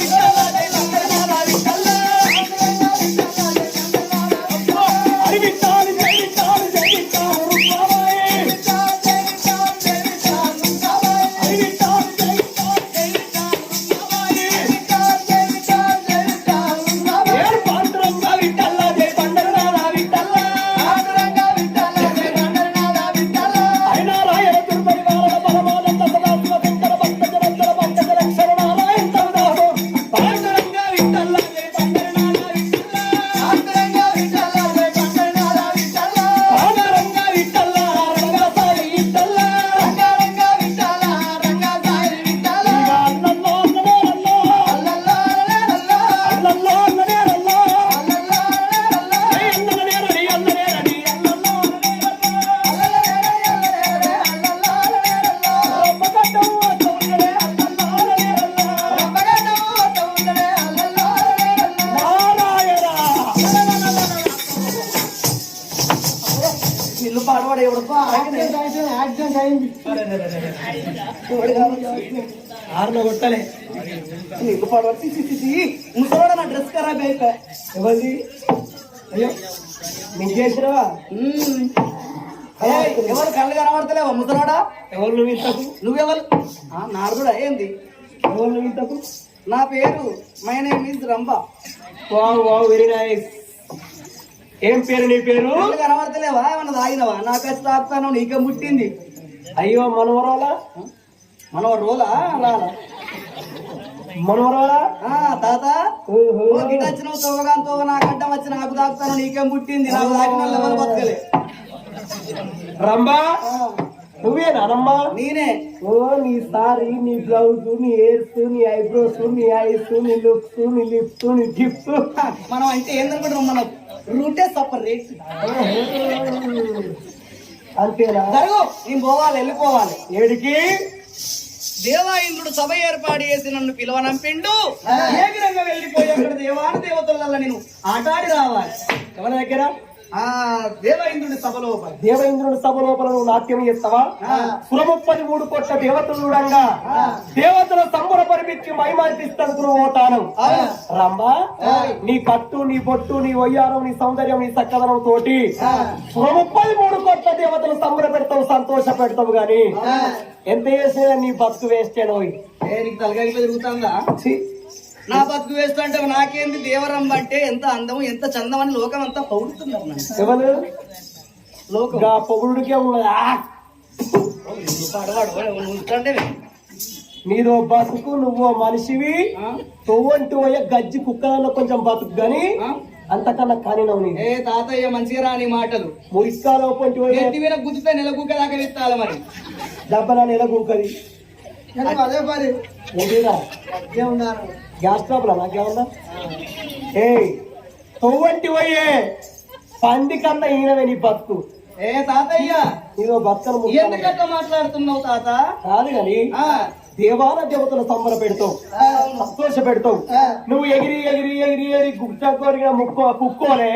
అయినా ఇల్లు ముసలోడ నా డ్రెస్ ఖరాబ్ అయిపోయా అయ్యో నీకు చేసినవా? ఏయ్, ఎవరు కళ్ళు కనబడతలేవా? ముసలోడా? ఎవరు నువ్వు ఇంతకు? నువ్వెవరు? ఆ, నారదుడా ఏంది? ఎవరు నువ్వు ఇంతకు? నా పేరు my name is Rambha. Wow wow very nice. ఏం పేరు నీ పేరు? కనబడతలేవా? ఏమన్నా తాగినవా? నాకు వచ్చి తాగుతాను నీకే ముట్టింది అయ్యో మనవరాలా? మనం రోలా. ఆ, తాత? ఓహో. ఓ గిట వచ్చిన తోవగాని తోవ నాకు అడ్డం వచ్చి నాకు పుట్టింది? నాకు తాగిన వాళ్ళు బతకలే? రంబా నేనే. ఓ నీ సారీ నీ బ్లౌజ్ నీ హెయిర్స్ నీ ఐబ్రోస్ నీ ఐస్ నీ లుక్స్ నీ లిప్స్ నీ టిప్స్ మనం అంటే ఏందనుకుంటున్నాం మన రూటే సపరేట్ అంతేనా? జరుగు నేను పోవాలి వెళ్ళిపోవాలి. ఏడికి? దేవా ఇంద్రుడు సభ ఏర్పాటు చేసి నన్ను పిలవనంపిండు ఏ విధంగా వెళ్ళిపోయి అక్కడ దేవాన దేవతల నేను ఆటాడి రావాలి ఎవరి దగ్గర ఆ దేవ ఇంద్రుడి సభలో పోయి. దేవేంద్రుని సభ లోపల నువ్వు నాట్యం చేస్తావా. సురముప్పది మూడు కోట్ల దేవతలు చూడంగా దేవతల సంబర పరిపించి మైమర్పిస్తాను పోతాను. రమ్మా. నీ కట్టు నీ బొట్టు నీ వయ్యారం నీ సౌందర్యం నీ చక్కదనం తోటి. సురముప్పది మూడు కోట్ల దేవతలు సంబర పెడతావు సంతోష పెడతావు గాని. ఎంత చేసినా నీ బతుకు వేస్తేనోయ్ ఏ నీకు తలగా ఇట్లా తిరుగుతుందా? నా బతుకు వేస్తుంటే నాకేంది దేవరం అంటే ఎంత అందం ఎంత చందం అని లోకం అంతా పౌడుతున్నారు. ఎవరు? లోకం. పొగుడికే ఉన్నదా. నీదో బతుకు నువ్వు మనిషివి. తొవ్వంటి పోయే గజ్జి కుక్కలన్న కొంచెం బతుకు గాని అంతకన్నా కానినవు నీ ఏ తాతయ్య మంచిగా రాని మాటలు. మురికాలో పొంటి పోయే ఎత్తి మీద గుద్దితే నెల కుక్క దాకా విత్తాలి మరి. దెబ్బన నెల కూకది అదే పని? ఏంటిరా ఉన్నారు గ్యాస్ ట్రబుల్ నాకేమన్నా? ఏ తొవ్వంటి పోయే పంది కన్నా ఈయనవే నీ బతుకు. ఏ తాతయ్య? నీదో బతుకను ఎందుకట్లా మాట్లాడుతున్నావు తాత? కాదు ఆ, దేవాల దేవతలు సంబర పెడతావు. సంతోష పెడతావు. నువ్వు ఎగిరి ఎగిరి ఎగిరి ఎగిరి కొరిగిన ముక్కో కుక్కోనే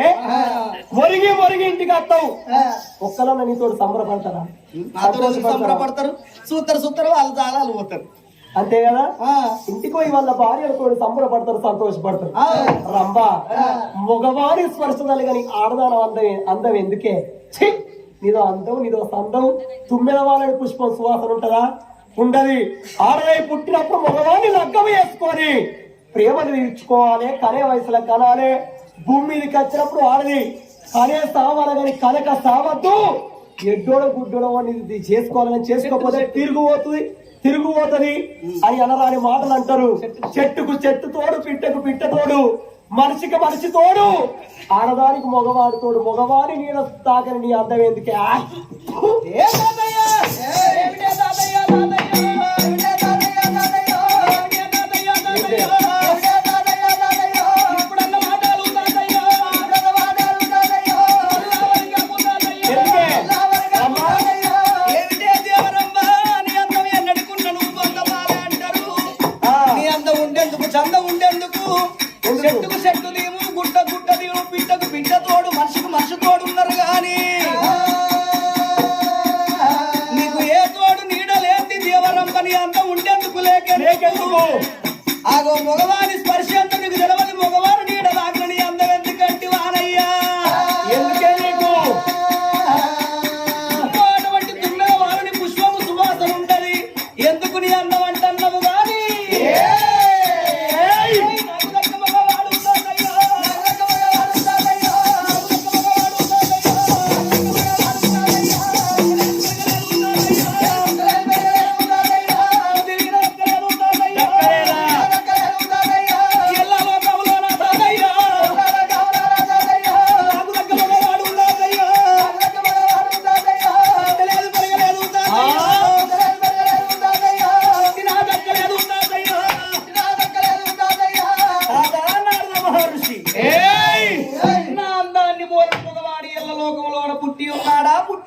ఒరిగి ఒరిగి ఇంటికి వస్తావు. ఒక్కలన్న నీతో సంబరపడతారా? సంబరపడతారు? సూత్తరు సూత్తరు వాళ్ళు చాలా పోతారు. అంతే కదా? ఇంటికి పోయి వాళ్ళ భార్యలతో సంబరపడతారు సంతోషపడతారు. రంబా మగవారి స్పర్శనాలు కానీ ఆడదానం అందం అందం ఎందుకే! నీదో అందం నీదో సందం. తుమ్మెద వాళ్ళని పుష్పం సువాసన ఉంటదా? ఉండదు. ఆడదై పుట్టినప్పుడు మగవాడిని లగ్గం వేసుకొని ప్రేమను తీర్చుకోవాలి కనే వయసులో కనాలి. భూమి మీదకి వచ్చినప్పుడు ఆడది కనే సావాలి కానీ కనక సావద్దు. ఎడ్డోడ గుడ్డోడ ఇది చేసుకోవాలని చేసుకోకపోతే తిరుగుపోతుంది తిరుగుపోతుంది అని అనరాని మాటలు అంటారు. చెట్టుకు చెట్టు తోడు పిట్టకు పిట్ట తోడు మనిషికి మనిషి తోడు. ఆడదానికి మగవాడు తోడు మగవాడి నీడ తాకని నీ అర్థం ఎందుకే?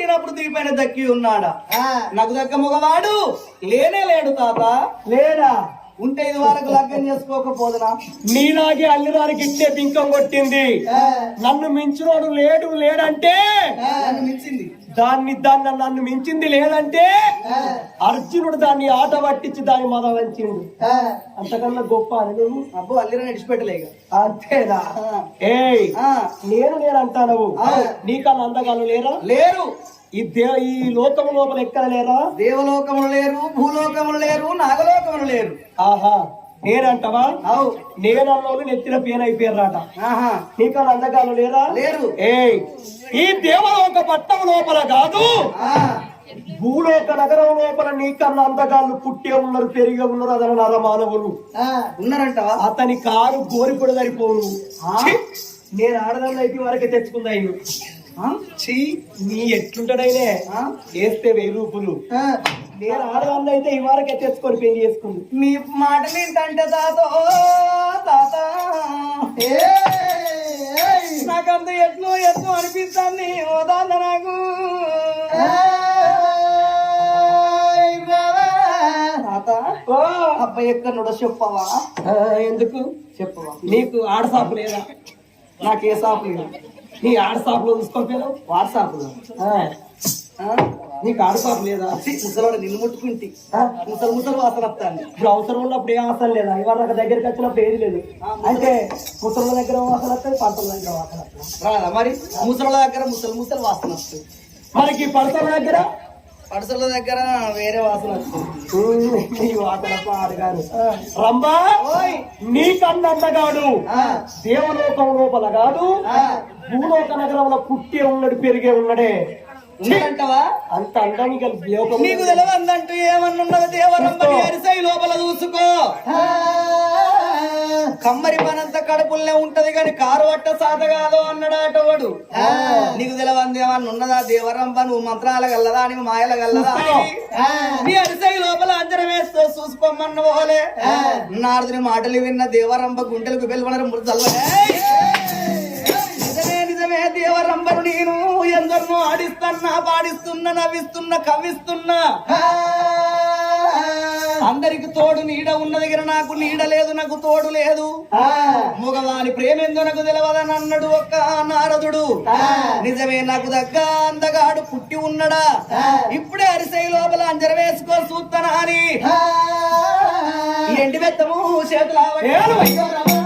ఉన్నాడా పుట్టినప్పుడు దీపైన దక్కి ఉన్నాడా? నాకు దక్క మగవాడు. లేనే లేడు తాత. లేడా? ఉంటే ఇది వరకు లగ్గం చేసుకోకపోదునా? నీలాగే అల్లిరానికి ఇట్టే పింకం కొట్టింది. నన్ను మించినోడు లేడు లేడంటే? నన్ను మించింది. దాన్ని దాన్ని నన్ను మించింది లేదంటే? అర్జునుడు దాన్ని ఆట పట్టించి దాన్ని మద వంచిండు. అంతకన్నా గొప్ప అని నువ్వు? అబ్బో అల్లిర నడిచిపెట్టలేక అంతేనా? ఏయ్ నేను నేను అంటాను నీకన్నా అందగాలు లేరా? లేరు. ఈ దే ఈ లోకం లోపల ఎక్కడ లేరా? దేవలోకములు లేరు భూలోకములు లేరు నాగలోకములు లేరు. ఆహా నేనంటవా? అవు. నేనన్నోళ్ళు నెత్తిన పేన అయిపోయారట ఆహా. నీకన్నా అందగాలు లేరా? లేరు. ఏయ్ ఈ దేవలోక పట్టం లోపల కాదు. భూలోక నగరం లోపల నీకన్నా అందగాళ్ళు పుట్టే ఉన్నారు పెరిగే ఉన్నారు అదన నర మానవులు ఉన్నారంటవా? అతని కారు గోరిపొడి సరిపోను ఛీ! నేను ఆడదాన్ని అయితే వరకే తెచ్చుకుందా? చీ నీ ఎట్లుంటాడైనే ఆ? వేస్తే వెయ్యి రూపులు. నేను ఆడదాన్ని అయితే ఈ వరకే తెచ్చుకొని పెళ్ళి చేసుకుంది. మీ మాటలు ఏంటంటే తాత. తాత నాకంత ఎట్లు ఎట్లు ఓ తాత నాకు. తాత. ఓ! అబ్బాయి ఎక్కడ చెప్పవా? ఆ, ఎందుకు? చెప్పవా. నీకు ఆడ సాపు లేదా? నాకే సాపు లేదు? నీ ఆడ సాపులో చూసుకోకపోయావు వాట్సాప్ ఆ, నీకు ఆడ సాపు లేదా? ముసలోడు నిన్ను ముట్టుకుంటి. ముసలు ముసలు వాసన వస్తాను ఇప్పుడు అవసరం ఉన్నప్పుడు ఏ అవసరం లేదా? ఇవాళ నాకు దగ్గరికి వచ్చినప్పుడు ఏది లేదు. అంటే ముసళ్ళ దగ్గర వాసన వస్తుంది పంటల దగ్గర వాసన వస్తుంది రాదా మరి? ముసల దగ్గర ముసలు ముసలు వాసన వస్తుంది మనకి పంటల దగ్గర? పడసల దగ్గర వేరే వాసన వస్తుంది వాసన పాడుగాను రంబా నీకన్నా అందగాడు ఆ. దేవలోకం లోపల కాదు. భూలోక నగరంలో పుట్టే ఉన్నాడు పెరిగే ఉన్నాడే. అంత అందానికి నీకు దేవరంబని అరిసై లోపల చూసుకో. కమ్మరి పనంత కడుపుల్నే ఉంటది గాని కారు అట్ట సాత కాదు అన్నాడు వాడు నీకు తెలియంది ఏమన్నా ఉన్నదా దేవరంబ నువ్వు మంత్రాల గల్లదా అని మాయల గల్లదా నీ అరిసై లోపల అంజనం వేస్తూ చూసుకోమన్న పోలే నారదుని మాటలు విన్న దేవరంబ గుండెలకు వెలువనరు మృతల్వే నిజమే దేవరంబరు నేను ఎందరినో ఆడిస్తున్నా పాడిస్తున్నా నవ్విస్తున్నా కవ్విస్తున్నా. అందరికి తోడు నీడ ఉన్నది దగ్గర నాకు నీడ లేదు నాకు తోడు లేదు. మగవాని ప్రేమేందో నాకు తెలియదని అన్నాడు ఒక్క నారదుడు. నిజమే నాకు దగ్గ అందగాడు పుట్టి ఉన్నడా. ఇప్పుడే అరిసై లోపల అంజర వేసుకో చూస్తానా అని. ఎండి బెత్తము చేతులు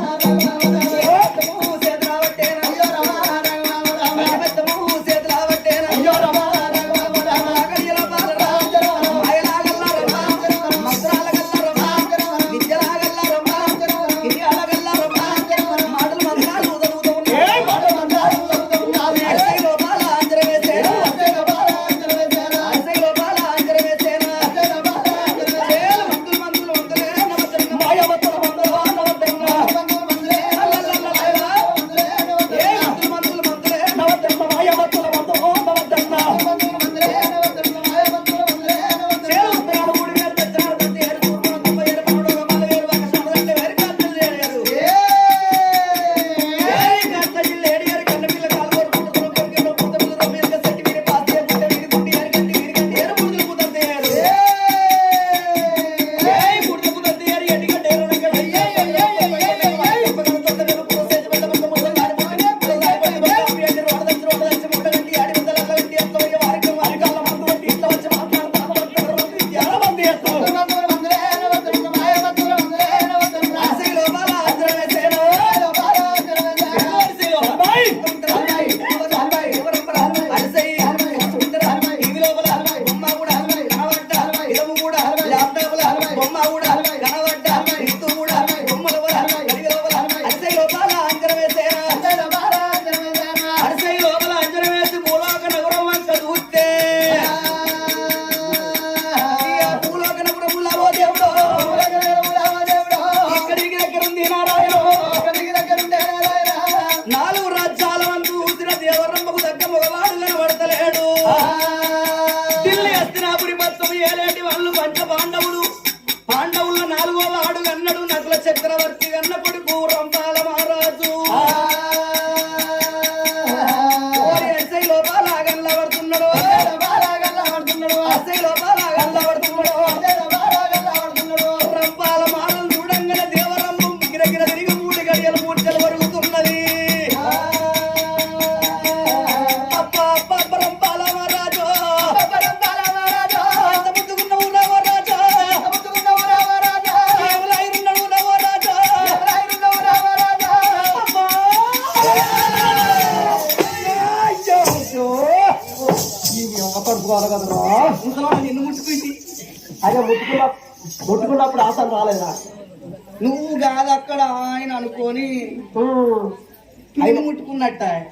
అన్నడు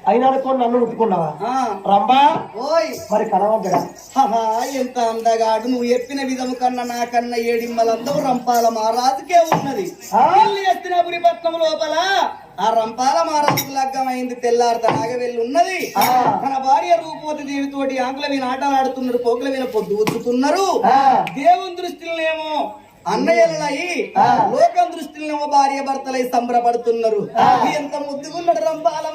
అయినా అనుకో నన్ను ముట్టుకున్నావా? రంబా ఓయ్. మరి ఎంత అందగాడు. నువ్వు చెప్పిన విధము కన్నా నాకన్నా ఏడిమ్మలందరూ రంపాల మహారాజుకే ఉన్నది. ఆ? పెళ్ళి ఎత్తినపురి పట్నం లోపల ఆ రంపాల మహారాజుకు లగ్గమైంది తెల్లారత నాగవెల్లి ఉన్నది. ఆ. తన భార్య రూపవతి దేవితోటి ఆంగ్ల వీణ ఆటలు ఆడుతున్నారు పోకుల వీణ పొద్దు ఉచ్చుతున్నారు ఆ. దేవుని దృష్టిలోనేమో అన్నయ్యలయి ఆ. లోకం దృష్టిలోనేమో భార్య భర్తలై సంబరపడుతున్నారు. ఎంత ముద్దుగున్నాడు రంపాల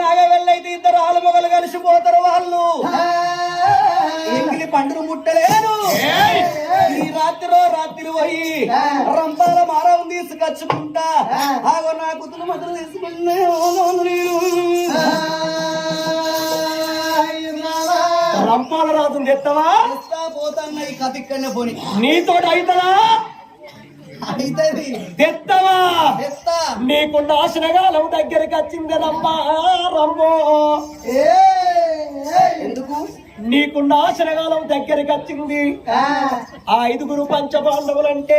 నాగవెల్లైతే ఇద్దరు ఆలుమొగలు కలిసిపోతారు వాళ్ళు. ఎంగిలి పండును ముట్టలేరు. ఈ రాత్రిలో రాత్రి పోయి రంపాల మారం తీసుకొచ్చుకుంటా. ఆగో నా కుతులు మతులు తీసుకున్నా రంపాల రాజుని తెత్తవా పోతాన్న ఈ కథ ఇక్కడనే పోని. నీతోటి అయితదా అయితది? తెత్తవా తెస్తా నీకు నాశనగాలం దగ్గరికి వచ్చింది రమ్మా. రమ్మో ఎందుకు? నీకు నాశనగాలం దగ్గరికి వచ్చింది. ఆ. ఐదుగురు పంచపాండవులంటే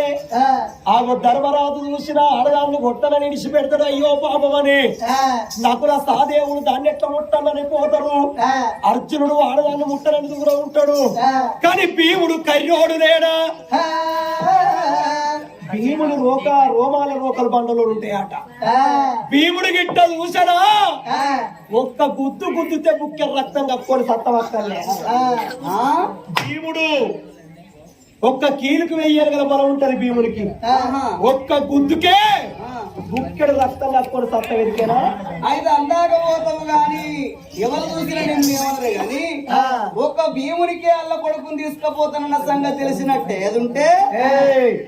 ఆమె ధర్మరాజు చూసిన ఆడదాన్ని కొట్టనని విడిచిపెడతాడు అయ్యో పాపమని నకుల సాదేవుడు దాన్ని ఎట్లా ముట్టాలని పోతారు? అర్జునుడు ఆడదాన్ని ముట్టనని దూరం ఉంటాడు. కానీ భీముడు కర్యోడు లేడా? భీముడు రోక రోమాల రోకల బండలు ఉంటాయట. భీముడు గిట్ట చూసనా ఒక్క గుద్దు గుద్దుతే ముఖ్య రక్తం కప్పుకొని సత్తవక్కర్లే? భీముడు ఒక్క కీలుకు వెయ్యారు గల బలం ఉంటది భీముడికి. ఒక్క గుద్దుకే. బుక్కెడు రక్తం కప్పుకొని సత్త వెదికేనా అయితే అందాక పోతావు గాని ఎవరు చూసినా నిన్ను ఏమనరు గాని. ఒక భీమునికే అల్ల కొడుకుని తీసుకుపోతానన్న సంగతి తెలిసినట్టే. ఏదుంటే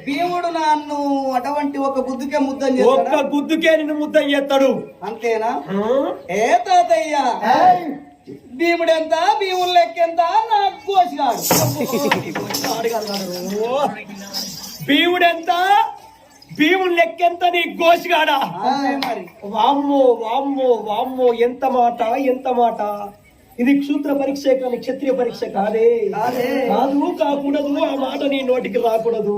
భీముడు నన్ను అటువంటి ఒక బుద్ధికే ముద్దం ఒక్క చేస్తాడా గుద్దుకే నిన్ను ముద్దం చేస్తాడు. అంతేనా? ఏ తాతయ్య? భీముడు ఎంత భీముడు లెక్కెంత? నాకు కోసిగాడు. భీముడెంత? భీముడు లెక్కెంత నీ గోసిగాడా వామ్మో వామ్మో వామ్మో ఎంత మాట ఎంత మాట. ఇది క్షూత్ర పరీక్ష కానీ క్షత్రియ పరీక్ష కాదే. కాదే. కాకూడదు ఆ మాట నీ నోటికి రాకూడదు.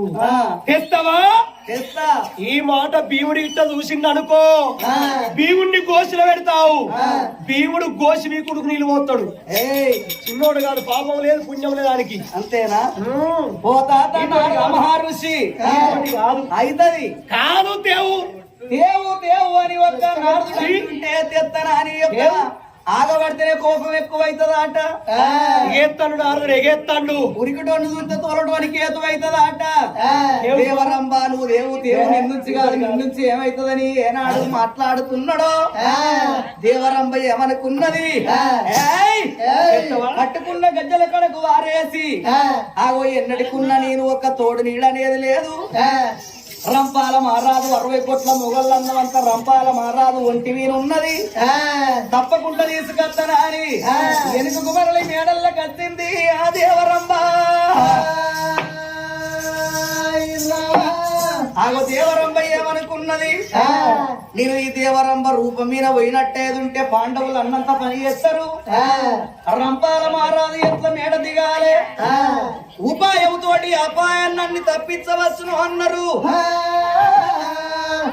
తెస్తావా? తెస్తా. ఈ మాట భీముడి ఇట్ట చూసింది అనుకో. భీముడిని గోసిలో పెడతావు. భీముడు గోసి నీ కొడుకు నీళ్ళు పోతాడు చిన్నోడు కాదు పాపం లేదు పుణ్యం లేదు దానికి అంతేనా. ఓ తాత మహర్షి. కాదు. అయితది. కాదు దేవు దేవు దేవు అని ఒక్క నారదుడు తెత్తనా అని యొక్క ఆగబడితేనే కోపం ఎక్కువ అవుతుందా అట ఎగేస్తాడు నారదుడు ఎగేస్తాడు ఉరికిటోని చూస్తే తోలటోనికి ఏతు అవుతుందా అట దేవరంబ నువ్వు దేవు దేవు నిన్నుంచి కాదు నిన్నుంచి ఏమైతుందని ఏనాడు మాట్లాడుతున్నాడో? దేవరంబ ఏమనుకున్నది? ఏయ్! కట్టుకున్న గజ్జల కడకు వారేసి ఆగో ఎన్నటికున్న నేను ఒక తోడు నీడనేది లేదు. రంపాల మారాదు అరవై కోట్ల మొగళ్ళన్నవంత రంపాల మారాదు ఒంటి మీద ఉన్నది తప్పకుండా తీసుకొస్తానా అని వెనుక మరలి మేడల్ల కత్తింది ఆ దేవరంబ ఆగో దేవరంబ ఏమనుకున్నది? నేను ఈ దేవరంబ రూపం మీద పోయినట్టేదుంటే పాండవులు అన్నంత పని చేస్తారు? రంపాల మారాదు ఎట్ల మేడ దిగాలే? ఉపాయంతోటి అపాయాన్ని తప్పించవచ్చును అన్నారు.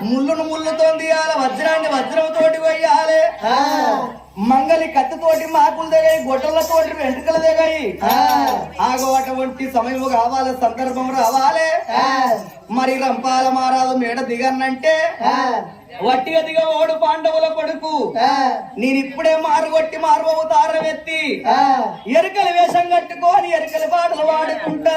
ముళ్ళును ముళ్ళుతో తీయాలి వజ్రాన్ని వజ్రంతోటి కొయ్యాలి. మంగలి కత్తితోటి మాకులు దిగాయి గొడ్డలతోటి వెంట్రుకలు దిగాయి. ఆగో అటువంటి సమయం కావాలి సందర్భం రావాలి. మరి రంపాల మారాదు మేడ దిగన్నంటే వట్టిగా దిగ ఓడు పాండవుల కొడుకు. నేను ఇప్పుడే మారుగొట్టి మారుబోవు తారవెత్తి ఎరుకల వేషం కట్టుకొని ఎరుకల పాటలు పాడుకుంటా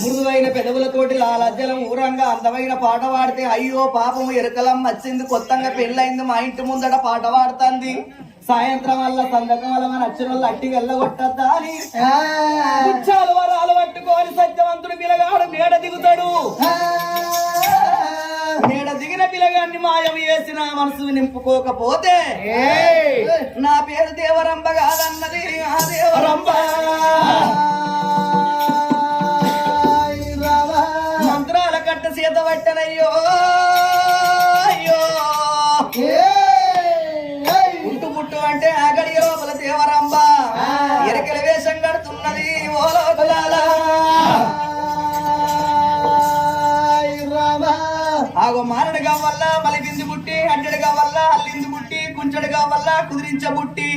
మృదువైన పెదవులతోటి లాలజ్జలం ఊరంగా అందమైన పాట పాడితే అయ్యో పాపం ఎరుకలం వచ్చింది కొత్తగా పెళ్ళయింది మా ఇంటి ముందట పాట పాడుతుంది. సాయంత్రం వల్ల సందకం వల్ల మన వచ్చిన వాళ్ళు అట్టి వెళ్ళగొట్టద్దా అని వరాలు పట్టుకొని సత్యవంతుడు పిలగాడు మేడ దిగుతాడు. మేడ దిగిన పిలగాన్ని మాయం చేసిన మనసు నింపుకోకపోతే నా పేరు దేవరంబ కాదన్నది ఆ దేవరంబ మంత్రాల కట్ట సీత పట్టనయ్యో అయ్యో. ఆగో మారడుగా వల్ల మలిబింది బుట్టి అడ్డడుగా వల్ల అల్లింది బుట్టి కుంచడుగా వల్ల కుదిరించ బుట్టి.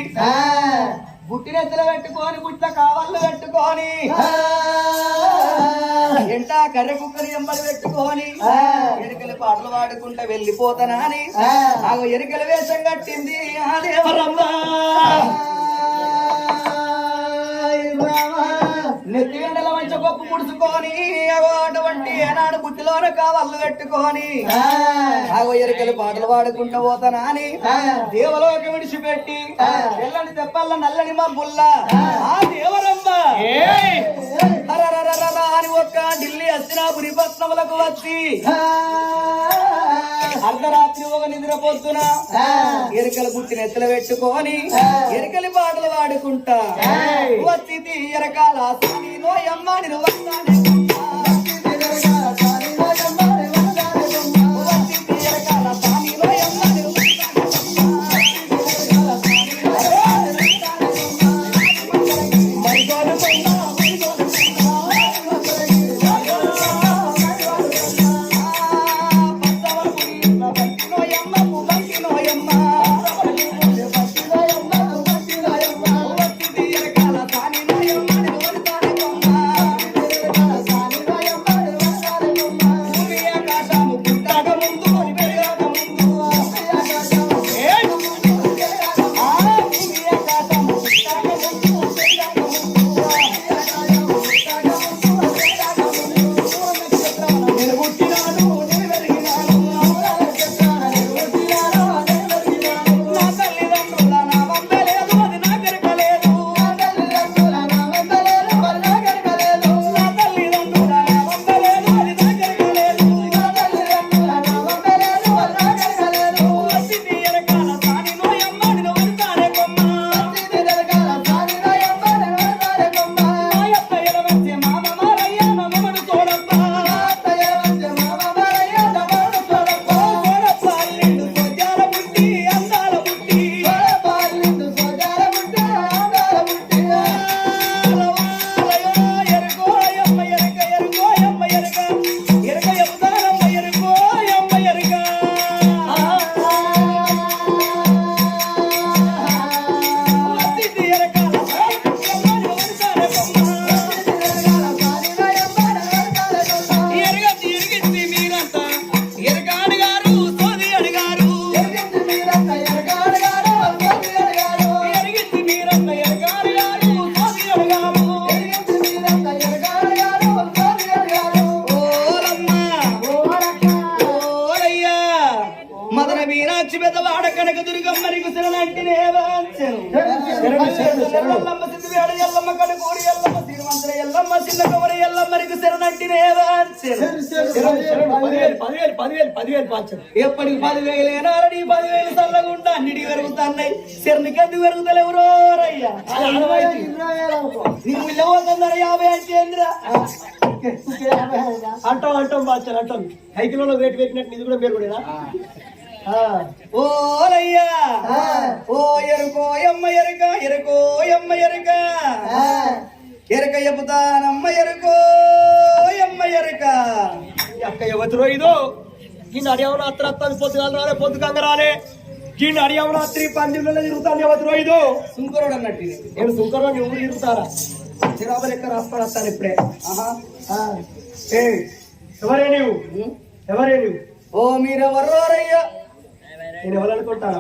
బుట్టినెత్తలు పెట్టుకొని బుట్ల కావళ్ళు పెట్టుకొని. ఎంట కర్రె కుక్కని ఎంబలు పెట్టుకొని. ఎరుకల పాటలు పాడుకుంటా వెళ్ళిపోతానా అని. ఆగో ఎరుకల వేషం కట్టింది ఆ దేవరమ్మ. నెత్తి గంటల మంచి గొప్ప పుడుచుకొని అగో అటువంటి ఏనాడు బుట్టిలోన కావళ్ళు పెట్టుకొని ఆగో ఎరుకలు పాటలు పాడుకుంటూ పోతానా అని దేవలోకి విడిచిపెట్టి తెల్లని తెప్పల్ల నల్లని మబ్బుల్ల ఆ. దేవరమ్మ. అని ఒక్క ఢిల్లీ హస్తినాపురి పట్నములకు వచ్చి అర్ధరాత్రి ఒక నిద్ర పొద్దున. ఎరుకల పుట్టిన ఎత్తులు పెట్టుకొని ఎరుకలి పాటలు పాడుకుంటా. వచ్చి ఎరకాల వస్తానే పదివేలు పదివేలు పాచరు ఎప్పటికి పదివేలు ఏనారని పదివేలు చల్లగుండా అన్నిటి పెరుగుతున్నాయి. శరణికి ఎందుకు పెరుగుతలేవురో రయ్యా నీకు వెళ్ళబోతున్నారు యాభై అంటేంద్రా అంటాం అంటాం పాచరు అంటాం సైకిల్లో వేటు పెట్టినట్టు ఇది కూడా మీరు కూడా ఓలయ్యా ఓ ఎరుకో ఎమ్మ ఎరుక ఎరుకో ఎమ్మ ఎరుక. ఎరుక చెబుతానమ్మ ఎరుకో ఎమ్మ ఎరుక. అక్క ఎవతిరో ఇదో. ఈ నడేమో అత్త అత్త పొద్దుగాలు రాలే పొద్దుకంగ రాలే. ఈ నడియవరాత్రి పందిళ్ళలో తిరుగుతాను ఎవరు ఐదు సుంకరుడు అన్నట్టు. నేను సుంకర్లో నువ్వు తిరుగుతారా? చిరాబ లెక్క రాసుకొని వస్తాను ఇప్పుడే. ఏ ఎవరే నీవు? ఉం? ఎవరే నీవు? ఓ మీరెవరు నేను ఎవరనుకుంటాను